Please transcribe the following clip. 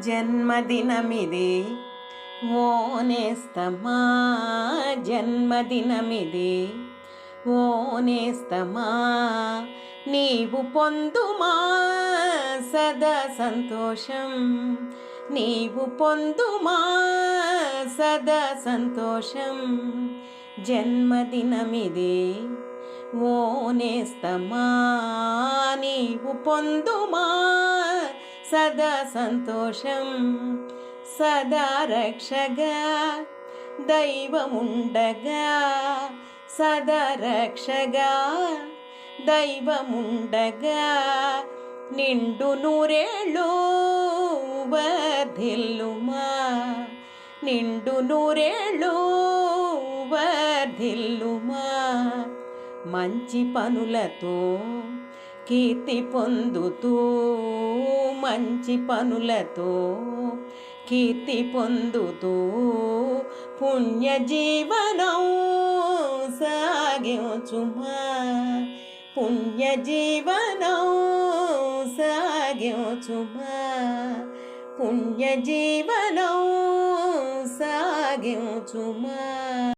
జన్మదినమిది. ఓ నేస్తమా జన్మదినమిది. ఓ నేస్తమా నీవు పొందుమా సదా సంతోషం. నీవు పొందుమా సదా సంతోషం. జన్మదినమిది. ఓ నేస్తమా నీవు పొందుమా సదా సంతోషం సదా రక్షగా దైవముండగా సదా రక్షగా దైవముండగా నిండు నూరేళ్ళు వర్ధిల్లుమా నిండు నూరేళ్ళు వర్ధిల్లుమా మంచి పనులతో కీర్తి పొందుతూ మంచి పనులతో కీర్తి పొందుతూ పుణ్య జీవనం సాగించుమా. పుణ్య జీవనం సాగించుమా. పుణ్య జీవనం సాగించుమా.